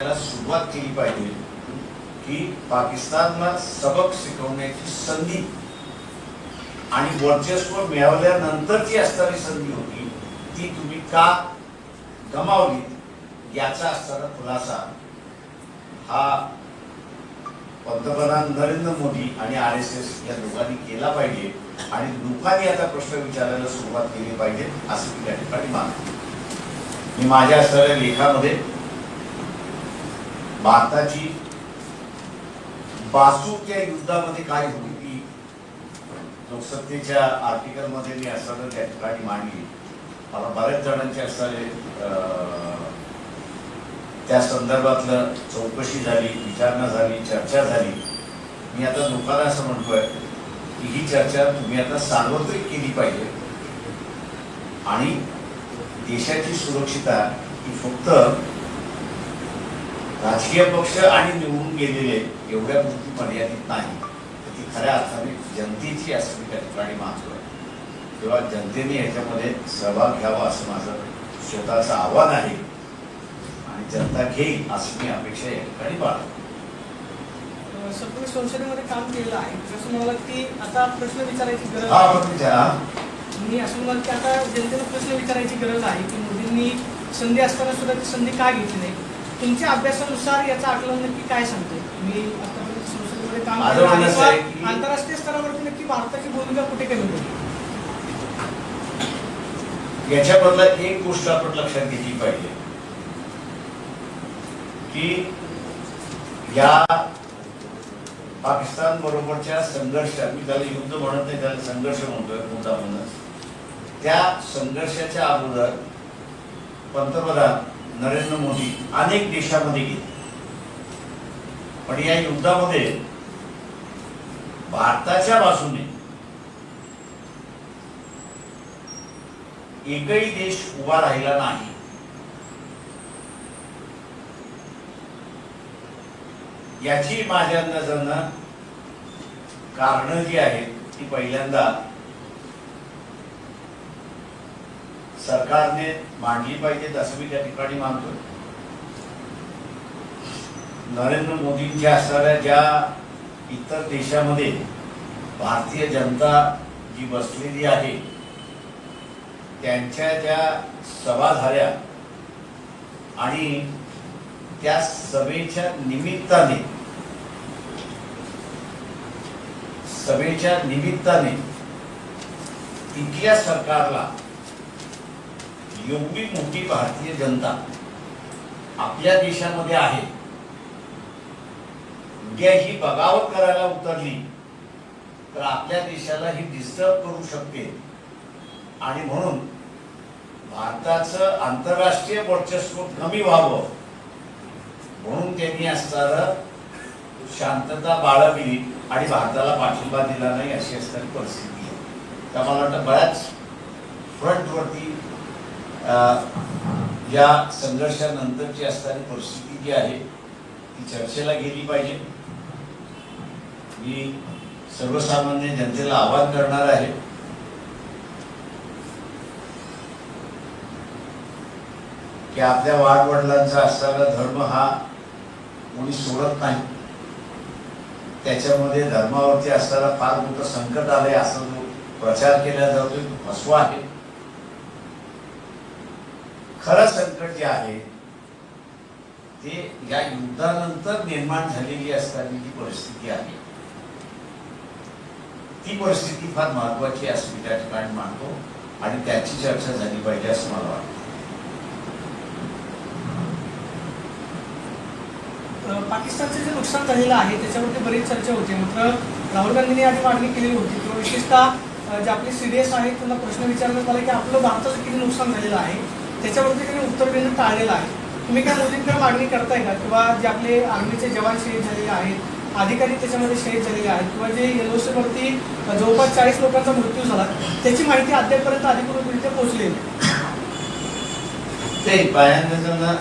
त्याला सुरुवात केली पाहिजे की पाकिस्तानला सबक शिकवण्याची संधी. आणि वर्चस्व मिळवल्यानंतरची असणारी संधी होती ती तुम्ही का गमावली याचा असणारा खुलासा हा पंतप्रधान नरेंद्र मोदी आणि आर एस एस या दोघांनी केला पाहिजे. आणि लोकांनी आता प्रश्न विचारायला सुरुवात केली पाहिजे असं मी त्या ठिकाणी मानतो. मी माझ्या असणाऱ्या लेखामध्ये भारताची बासूच्या युद्धामध्ये काय होती ती लोकसत्तेच्या आर्टिकलमध्ये मी असताना त्या ठिकाणी मांडली मला बऱ्याच जणांचे असणारे त्या संदर्भातलं चौकशी झाली विचारणा झाली चर्चा झाली. मी आता लोकांना असं म्हणतोय की ही चर्चा तुम्ही आता सार्वत्रिक केली पाहिजे आणि देशाची सुरक्षिता ही फक्त राजकीय पक्ष आणि निवडून गेलेले एवढ्या पुरती मर्यादित नाही. तर ती खऱ्या अर्थाने जनतेची असं मी त्या ठिकाणी मानतोय तेव्हा जनतेने याच्यामध्ये सहभाग घ्यावा असं माझं स्वतःचं आव्हान आहे. आणि जनता घेईल अशी मी अपेक्षा या ठिकाणी बाळगतो संसदेमध्ये काम केलेलं आहे. जसं म्हणाला की आता प्रश्न विचारायची गरज आहे. मी असं म्हणाल की आता जनतेला प्रश्न विचारायची गरज आहे की मोदींनी संधी असताना सुद्धा ती संधी का घेतली नाही? तुमच्या अभ्यासानुसार याचं आकलन नक्की काय सांगते? मी आतापर्यंत संसदेमध्ये काम माझं म्हणणं असं आहे आंतरराष्ट्रीय स्तरावरती नक्की भारताची भूमिका कुठे कमी होती याच्यामधला एक गोष्ट आपण लक्षात घेतली पाहिजे. की या पाकिस्तान बरोबरच्या संघर्ष मी त्याला युद्ध म्हणत नाही त्याला संघर्ष म्हणतोय मुद्दा म्हणून त्या संघर्षाच्या अगोदर पंतप्रधान नरेंद्र मोदी अनेक देशामध्ये गेले. पण या युद्धामध्ये भारताच्या बाजूने एकही देश उभा राहिला नाही. याची माझ्या नजरनं कारण जी आहेत ती पहिल्यांदा सरकारने मांडली पाहिजेत असं मी त्या ठिकाणी मानतो नरेंद्र मोदींच्या असणाऱ्या ज्या इतर देशामध्ये भारतीय जनता जी बसलेली आहे त्यांच्या ज्या सभा झाल्या आणि त्या सभेच्या निमित्ताने सभेच्या निमित्ताने तिथल्या सरकारला एवढी मोठी भारतीय जनता आपल्या देशामध्ये आहे. उद्या ही बगावत करायला उतरली तर आपल्या देशाला ही डिस्टर्ब करू शकते. आणि म्हणून भारताचं आंतरराष्ट्रीय वर्चस्व कमी व्हावं म्हणून त्यांनी असणारं शांतता बाळगली आणि भारताला पाठिंबा दिला नाही अशी असणारी परिस्थिती आहे. तर मला वाटतं बऱ्याच फ्रंटवरती या संघर्षानंतरची असणारी परिस्थिती जी आहे ती चर्चेला गेली पाहिजे. मी सर्वसामान्य जनतेला आवाहन करणार आहे की आपल्या वाडवडिलांचा असणारा धर्म हा कोणी सोडत नाही. त्याच्यामध्ये धर्मावरती असणारा फार मोठं संकट आलंय असं जो प्रचार केला जातोय तो फसवा आहे. खरं संकट जे आहे ते या युद्धानंतर निर्माण झालेली असताना जी परिस्थिती आहे ती परिस्थिती फार महत्वाची आहे असं मी त्या ठिकाणी मानतो आणि त्याची चर्चा झाली पाहिजे असं मला वाटतं. पाकिस्तानचं जे नुकसान झालेलं आहे त्याच्यावरती बरीच चर्चा होती. मात्र राहुल गांधींनी आधी मागणी केलेली होती. किंवा विशेषतः जे आपले सिरियस आहेत त्यांना प्रश्न विचारण्यात आला की आपलं भारताचं किती नुकसान झालेलं आहे? त्याच्यावरती त्यांनी उत्तर देणं टाळलेलं आहे. तुम्ही काय मोदींकडे मागणी करताय का? किंवा जे आपले आर्मीचे जवान शहीद झालेले आहेत अधिकारी त्याच्यामध्ये शहीद झालेले आहेत किंवा जे वरती जवळपास चाळीस लोकांचा मृत्यू झाला त्याची माहिती अद्यापपर्यंत अधिकृतरित्या पोहोचलेली ते पहिल्यांदा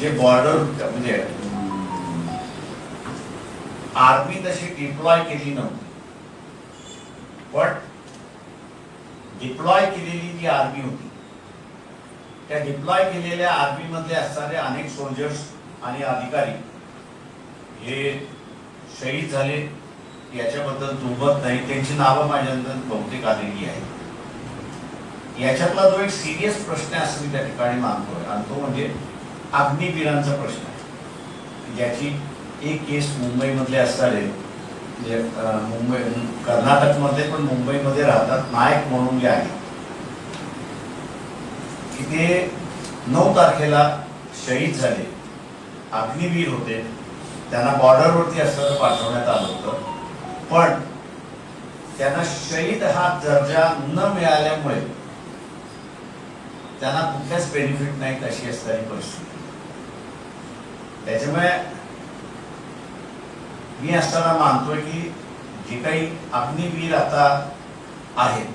जे बॉर्डर म्हणजे आर्मी तशी डिप्लॉय केली नव्हती. पण डिप्लॉय केलेली जी आर्मी होती त्या डिप्लॉय केलेल्या आर्मी मधले असणारे अनेक सोल्जर्स आणि अधिकारी हे शहीद झाले. याच्याबद्दल दुमत नाही. त्यांची नावं माझ्यानंतर बहुतेक आलेली आहेत. याच्यातला जो एक सिरियस प्रश्न आहे असं मी त्या ठिकाणी मानतोय. आणि तो म्हणजे अग्निवीरांचा प्रश्न आहे. ज्याची एक केस मुंबईमधले असणारे जे मुंबई कर्नाटकमध्ये पण मुंबईमध्ये राहतात. नायक म्हणून जे आहे की ते नऊ तारखेला शहीद झाले. अग्निवीर होते. त्यांना बॉर्डरवरती असताना पाठवण्यात आलं होतं. पण त्यांना शहीद हा दर्जा न मिळाल्यामुळे त्यांना कुठल्याच बेनिफिट नाहीत अशी असणारी परिस्थिती. त्याच्यामुळे मी असताना मानतोय की जे काही अग्निवीर आता आहेत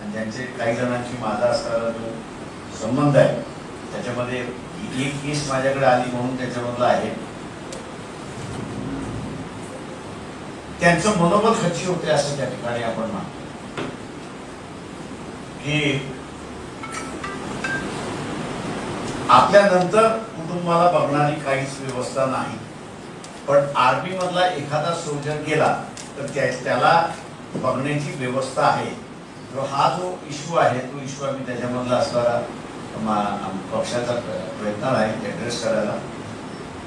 आणि ज्यांचे काही जणांची माझा असताना जो संबंध आहे. त्याच्यामध्ये एक केस माझ्याकडे आली म्हणून त्याच्यामधला आहे. त्यांचं मनोबल खच्ची होते असं त्या ठिकाणी आपण मानतो. की आपल्यानंतर कुटुंबाला बघणारी काहीच व्यवस्था नाही. पण आर्मी मधला एखादा सोल्जर गेला तर त्या- त्याला बघण्याची व्यवस्था आहे. हा जो इश्यू आहे तो इश्यू आम्ही त्याच्यामधला असणारा पक्षाचा प्रयत्न आहे ॲड्रेस करायला.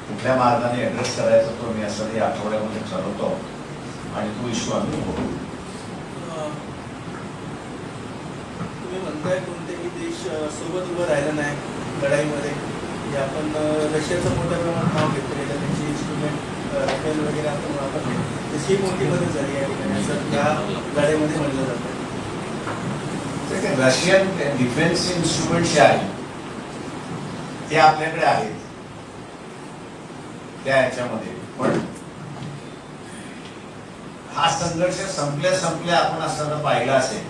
कुठल्या मार्गाने ॲड्रेस करायचा तो मी असं या आठवड्यामध्ये ठरवतो. आणि तो इश्यू आम्ही बघू. तुम्ही म्हणताय कोणतेही देश सोबत उभं राहिला नाही लढाईमध्ये. जे आपण रशियाचं मोठ्या प्रमाणात नाव घेतलेलं त्यांची इन्स्ट्रुमेंट राफेल वगैरे आपण वापरले तशी मोठी मदत झाली आहे असं त्या लढाईमध्ये म्हणलं जातं. रशियन डिफेन्स इन्स्ट्रुमेंट जे आहे ते आपल्याकडे आहेत. त्या ह्याच्यामध्ये पण हा संघर्ष संपल्या संपल्या आपण असताना पाहिला असेल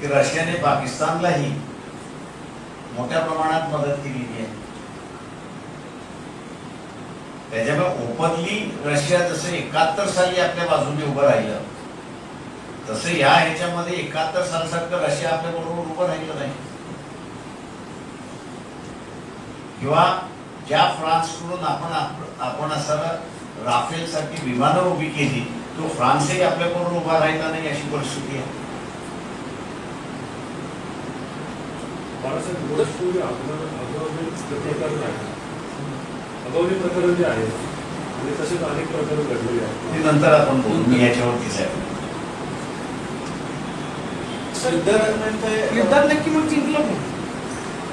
की रशियाने पाकिस्तानलाही मोठ्या प्रमाणात मदत केलेली आहे. त्याच्यामुळे ओपनली रशिया जसं एकाहत्तर साली आपल्या बाजूने उभं राहिलं तसं या ह्याच्यामध्ये एकाहत्तर सालसारखं रशिया आपल्या बरोबर उभं राहिलं नाही. किंवा ज्या फ्रान्सकडून आपण आप- आपण असं राफेल सारखी विमानं उभी केली तो फ्रान्सही आपल्या बरोबर उभा राहिला नाही अशी परिस्थिती आहे. प्रकरण जे आहे आणि तसेच अनेक प्रकरण घडलेले आहेत. ते नंतर आपण बोलू. मी याच्यावरतीच आहे. युद्धादरम्यान ते- युद्धात नक्की मग जिंकलं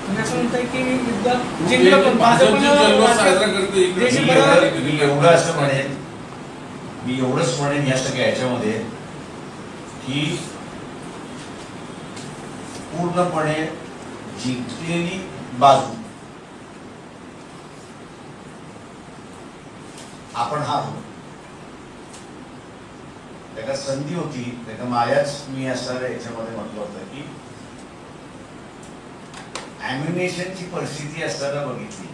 पण असं म्हणताय की युद्धात मग जिंकलं पण एवढं- असं म्हणेन मी एवढंच म्हणेन या सगळ्या ह्याच्यामध्ये की पूर्णपणे जिंकलेली बाजू. आपण हा त्याला संधी होती. त्याला माझ्याच मी असणाऱ्या याच्यामध्ये म्हटलं होतं की ॲम्युनेशनची परिस्थिती असताना बघितली.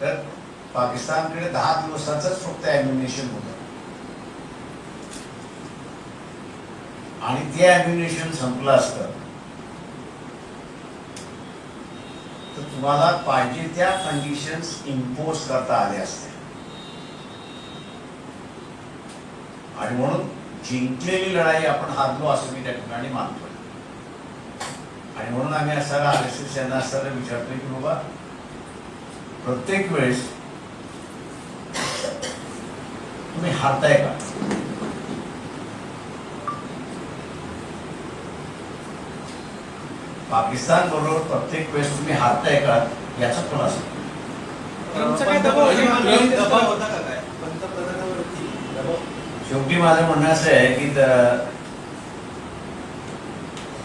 तर पाकिस्तानकडे दहा दिवसाचंच फक्त ॲम्युनेशन होतं. आणि ते ॲम्युनेशन संपलं असतं. तर तुम्हाला पाहिजे त्या कंडिशन्स इम्पोज करता आल्या असत्या आणि म्हणून जिंकलेली लढाई आपण हारलो असं मी त्या ठिकाणी मानतोय आणि म्हणून आम्ही असायला आर एस एस यांना असायला विचारतोय की बाबा प्रत्येक वेळेस तुम्ही हारताय का? पाकिस्तान बरोबर प्रत्येक वेळेस तुम्ही हारताय का? याचा खुलासा. शेवटी माझं म्हणणं असं आहे की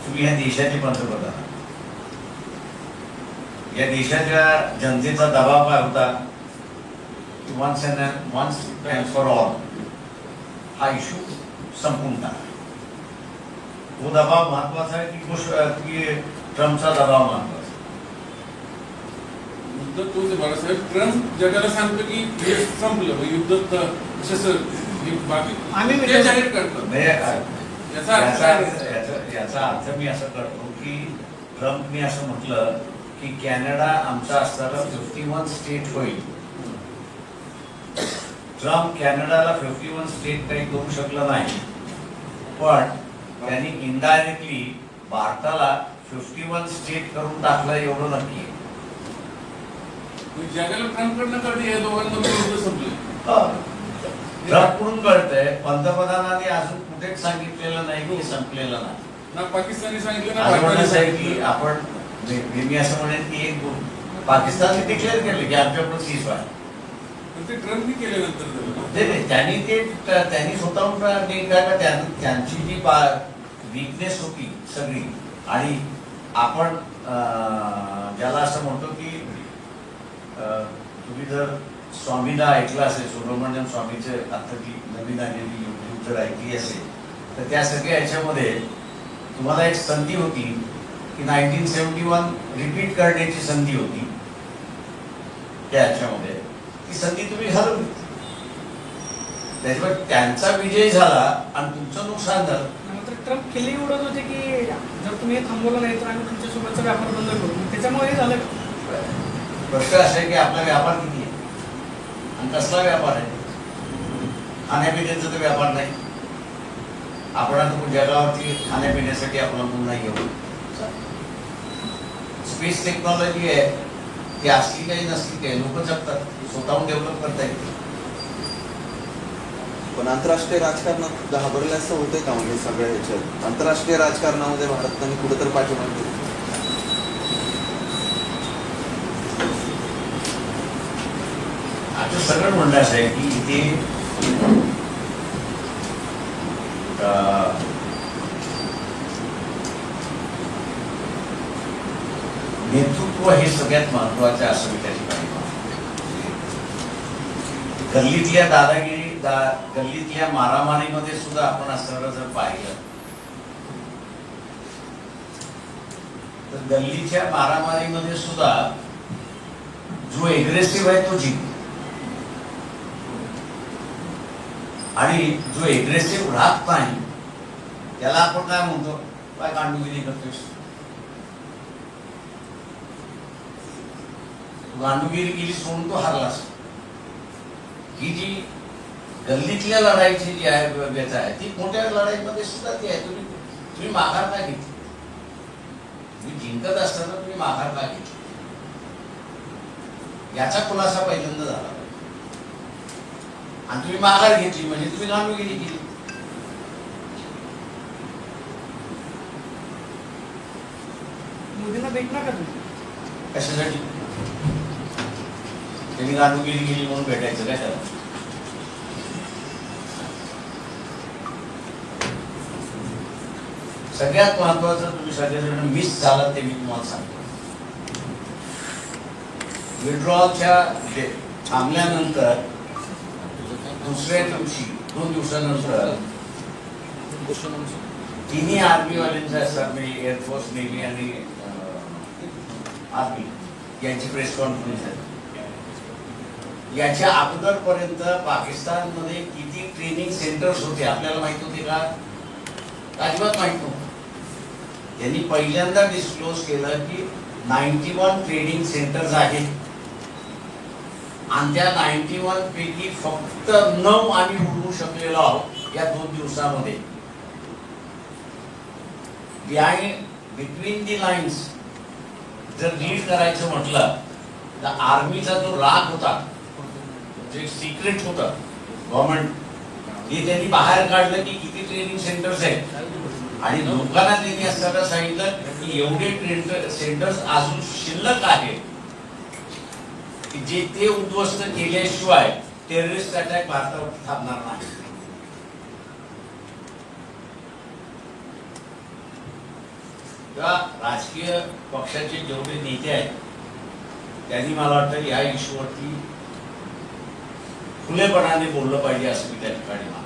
तुम्ही ह्या या देशाच्या जनतेचा दबाव काय होता। Once and once and for all हा इश्यू संपून टाका तो दबाव महत्वाचा आहे की बुश की ट्रम्पचा दबाव महत्वाचा आहे बाळासाहेब ट्रंप जगाला सांगतो की हे। युद्ध त- हे आम्ही. जाहीर म्हणजे याचा अर्थ मी असं करतो की ट्रम्पनी असं म्हटलं की कॅनडा आमचा असताना फिफ्टी वन स्टेट होईल. ट्रम्प कॅनडाला फिफ्टी वन स्टेट काही करू शकला नाही. पण त्यांनी इनडायरेक्टली भारताला फिफ्टी वन स्टेट करून टाकलं एवढं नक्की. आहे. जगाला ट्रम्पकडनं कळते या युद्ध संपलं. ट्रम्पकडून कळतंय. पंतप्रधानांनी अजून कुठेच सांगितलेलं नाही की संपलेलं नाही. ना पाकिस्तानने सांगितलं ना भारताने की आपण मी मी असं म्हणेन की एक पाकिस्तानने डिक्लेअर केलं की आमच्याकडून सीज आहे पण ते ट्रम्पनी केल्यानंतर झालं ते त्यांनी ते त्यांनी स्वतःहून काय का त्यां- त्यांची जी विकनेस होती सगळी आणि आपण अं, ज्याला असं म्हणतो की अं, तुम्ही जर स्वामीला ऐकलं असेल सुब्रमण्यम स्वामीचे आता जी नवीन आलेली युट्यूब जर ऐकली असेल तर त्या सगळ्या याच्यामध्ये तुम्हाला एक संधी होती की नाईन्टीन सेवन्टी वन रिपीट करण्याची संधी होती. त्या ह्याच्यामध्ये ती संधी तुम्ही घालवली त्याच्यामुळे त्यांचा विजय झाला आणि तुमचं नुकसान झालं. ट्रम्प केली उडत होते की जर तुम्ही थांबवलं नाही तर आम्ही तुमच्यासोबतचा व्यापार बंद करू. त्याच्यामुळे हे झालं का? प्रश्न असा आहे की आपला व्यापार किती आणि कसला व्यापार आहे. खाण्यापिण्याचा तर व्यापार नाही. आपण आता जगावरती खाण्यापिण्यासाठी अवलंबून नाही घेऊ स्पेस टेक्नॉलॉजी आहे. ती असली काही नसली काही लोक जगतात. स्वतःहून डेव्हलप करता येते पण आंतरराष्ट्रीय राजकारणात घाबरल्या असं होतंय का म्हणजे सगळ्या ह्याच्यात? आंतरराष्ट्रीय राजकारणामध्ये भारताने कुठेतरी पाठीमागे आता सगळं म्हणणं असं आहे की इथे अं, नेतृत्व हे सगळ्यात महत्वाचं असं मी त्या ठिकाणी गल्लीतल्या दादागिरी दा गल्लीतल्या मारामारीमध्ये सुद्धा आपण सगळं जर पाहिलं तर गल्लीच्या मारामारीमध्ये सुद्धा जो एग्रेसिव्ह आहे तो जिंकतो. आणि जो एग्रेसिव्ह राहत नाही त्याला आपण काय म्हणतो? काय गांडुगिरी करतोस गांडुगिरी केली सोडून तो हरलास ही जी गल्लीतल्या लढाईची जी आहे व्यथा आहे ती मोठ्या लढाईमध्ये सुद्धा ती आहे. तुम्ही तुम्ही माघार का घेतली? तुम्ही जिंकत असताना तुम्ही माघार का घेतली? याचा खुलासा पहिल्यांदा झाला. आणि तुम्ही माघार घेतली म्हणजे तुम्ही गांडुगिरी केली मोदींना भेटणार का तुम्ही? कशासाठी? त्यांनी गांडुगिरी केली म्हणून भेटायचं काय त्याला सगळ्यात महत्वाचं तुम्ही सगळेजण मिस झालं ते मी तुम्हाला सांगतो. विड्रॉलच्या थांबल्यानंतर दुसऱ्या दिवशी दोन दिवसानंतर. तिन्ही आर्मी वाल्यांचे असतात म्हणजे एअरफोर्स नेव्ही आणि आर्मी यांची प्रेस कॉन्फरन्स झाली. याच्या अगोदरपर्यंत पाकिस्तानमध्ये किती ट्रेनिंग सेंटर्स होते आपल्याला माहीत होते का? अजिबात माहीत नव्हतं. त्यांनी पहिल्यांदा डिस्क्लोज केलं की नाईन्टी वन ट्रेनिंग सेंटर्स आहेत. आणि त्या नाईन्टी वन पैकी फक्त नऊ आम्ही उडवू शकलेलो आहोत या दोन दिवसामध्ये. बिटवीन दी लाईन्स जर लीड करायचं म्हटलं तर आर्मीचा जो राग होता जे सिक्रेट होता गव्हर्नमेंट हे त्यांनी बाहेर काढलं की किती ट्रेनिंग सेंटर्स आहेत. आणि लोकांना त्यांनी असताना सांगितलं की एवढे ट्रेन सेंटर्स अजून शिल्लक आहेत. की जे ते उद्ध्वस्त केल्याशिवाय टेररिस्ट अटॅक भारतावर थांबणार नाही. राजकीय पक्षाचे जेवढे नेते आहेत त्यांनी मला वाटतं या इश्यूवरती खुलेपणाने बोललं पाहिजे असं मी त्या ठिकाणी मानतो.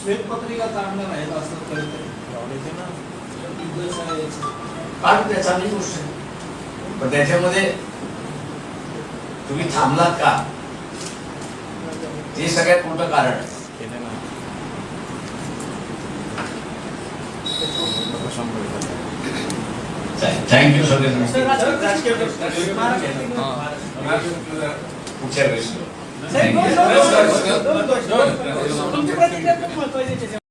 श्वेतपत्रिका आहे का असं आहे काढू द्या चांगली गोष्ट. आहे पण त्याच्यामध्ये तुम्ही थांबलात का ते सगळ्यात मोठं कारण आहे थँक्यू सगळे पुढच्या वेळेस